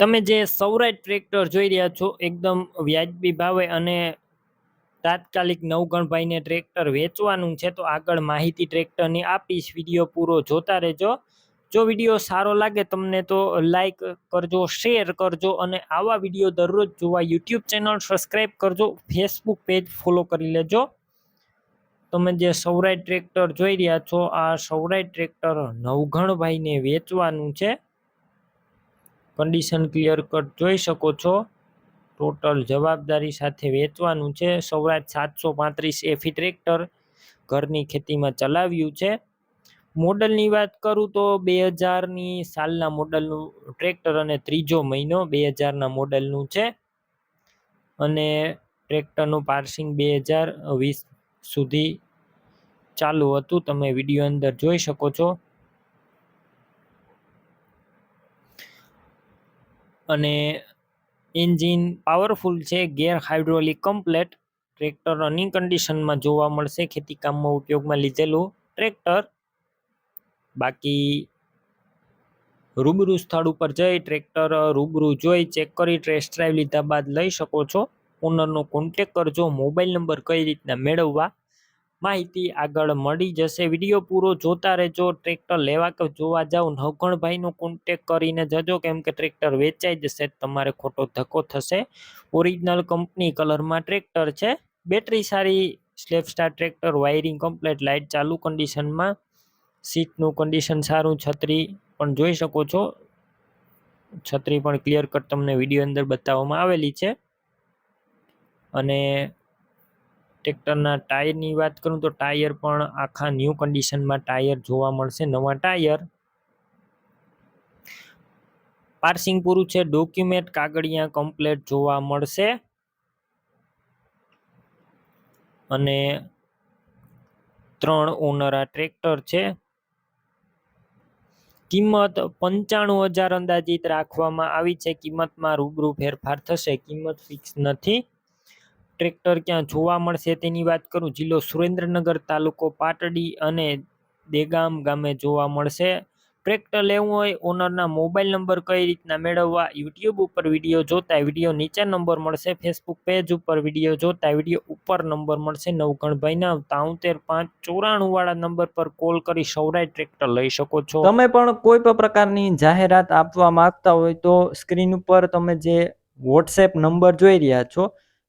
તમે જે સૌરાષ્ટ્ર ટ્રેક્ટર જોઈ રહ્યા છો, એકદમ વ્યાજબી ભાવે અને તાત્કાલિક નવગણભાઈને ટ્રેક્ટર વેચવાનું છે, તો આગળ માહિતી ટ્રેક્ટરની આપીશ. વીડિયો પૂરો જોતા રહેજો. જો વીડિયો સારો લાગે તમને તો લાઈક કરજો શેર કરજો અને આવા વીડિયો દરરોજ જોવા યુટ્યુબ ચેનલ સબસ્ક્રાઈબ કરજો ફેસબુક પેજ ફોલો કરી લેજો. તમે જે સૌરાષ્ટ્ર ટ્રેક્ટર જોઈ રહ્યા છો, આ સૌરાષ્ટ્ર ટ્રેક્ટર નવઘણભાઈને વેચવાનું છે. કન્ડિશન ક્લિયર કટ જોઈ શકો છો. ટોટલ જવાબદારી સાથે વેચવાનું છે. સૌરાષ્ટ્ર સાતસો પાંત્રીસ એફી ટ્રેક્ટર ઘરની ખેતીમાં ચલાવ્યું છે. મોડલની વાત કરું તો બે હજારની સાલના મોડલનું ટ્રેક્ટર અને ત્રીજો મહિનો બે હજારના મોડલનું છે. અને ટ્રેક્ટરનું પાર્સિંગ બે હજાર વીસ સુધી ચાલુ હતું. તમે વીડિયો અંદર જોઈ શકો છો. અને એન્જિન પાવરફુલ છે, gear hydraulic complete. Tractor running કન્ડિશનમાં જોવા મળશે, ખેતીકામમાં ઉપયોગમાં લીધેલું ટ્રેક્ટર. બાકી રૂબરૂ સ્થળ ઉપર જઈ ટ્રેક્ટર રૂબરૂ જોઈ ચેક કરી ટેસ્ટ ડ્રાઈવ લીધા બાદ લઈ શકો છો. ઓનરનો કોન્ટેક કરજો, મોબાઈલ નંબર કઈ રીતના મેળવવા માહિતી આગળ મળી જશે. વીડિયો પૂરો જોતા રહેજો. ટ્રેક્ટર લેવા કે જોવા જાઓ નવગણભાઈનો કોન્ટેક કરીને જજો. કેમ કે ટ્રેક્ટર વેચાઈ જશે, તમારે ખોટો ધક્કો થશે. ઓરિજિનલ કંપની કલરમાં ટ્રેક્ટર છે. બેટરી સારી self start tractor wiring complete light ચાલુ કન્ડિશનમાં સીટનું કન્ડિશન સારું, છત્રી પણ જોઈ શકો છો. છત્રી પણ ક્લિયર કટ તમને વીડિયો અંદર બતાવવામાં આવેલી છે. અને ટ્રેક્ટરના ટાયરની વાત કરું તો ટાયર પણ આખા ન્યૂ કન્ડિશનમાં ટાયર જોવા મળશે, નવા ટાયર. પાર્સિંગ પૂરું છે, ડોક્યુમેન્ટ કાગળિયા કમ્પ્લેટ જોવા મળશે. અને ત્રણ ઓનર આ ટ્રેક્ટર છે. કિંમત પંચાણું હજાર અંદાજિત રાખવામાં આવી છે. કિંમતમાં રૂબરૂ ફેરફાર થશે, કિંમત ફિક્સ નથી. ટ્રેક્ટર ક્યાં જોવા મળશે તેની વાત કરું? જિલ્લો સુરેન્દ્રનગર તાલુકો પાટડી અને દેગામ ગામે જોવા મળશે. ટ્રેક્ટર લેવું હોય, ઓનરના મોબાઈલ નંબર કઈ રીતના મેળવવા? યુટ્યુબ ઉપર વીડિયો જોતા વીડિયો નીચે નંબર મળશે. ફેસબુક પેજ ઉપર વીડિયો જોતા વીડિયો ઉપર નંબર મળશે. નવગણભાઈના તાઉતેર પાંચ ચોરાણું વાળા નંબર પર કોલ કરી સૌરાય ટ્રેક્ટર લઈ શકો છો. તમે પણ કોઈ પણ પ્રકારની જાહેરાત આપવા માંગતા હોય તો સ્ક્રીન ઉપર તમે જે વોટ્સએપ નંબર જોઈ રહ્યા છો